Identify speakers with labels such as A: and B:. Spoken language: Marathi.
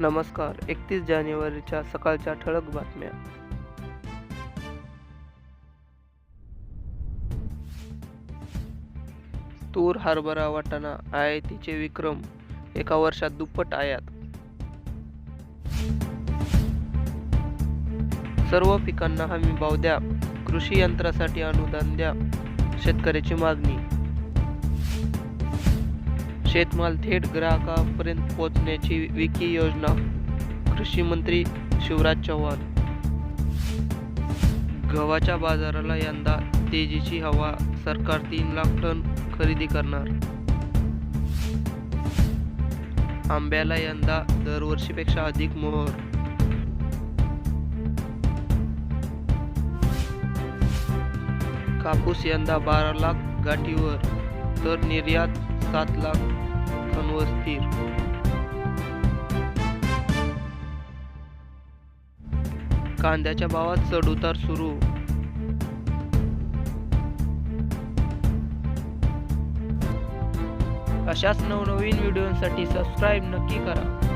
A: नमस्कार एकतीस जानेवारीच्या सकाळच्या ठळक बातम्या. तूर हरभरा वाटाणा आयातीचे विक्रम एका वर्षात दुप्पट आयात. सर्व पिकांना हमी भाव द्या कृषी यंत्रासाठी अनुदान द्या शेतकऱ्याची मागणी. शेतमाल थेट ग्राहकापर्यंत पोहोचण्याची विकी योजना कृषी मंत्री शिवराज चव्हाण गव्हाच्या बाजाराला यंदा तेजीची हवा सरकार तीन लाख टन खरेदी करणार. आंब्याला यंदा दरवर्षीपेक्षा अधिक मोहर. कापूस यंदा बारा लाख गाठीवर तर निर्यात सात लाख टनवर स्थिर कांद्याच्या भावात चढउतार सुरू. अशाच नवनवीन व्हिडिओसाठी सबस्क्राईब नक्की करा.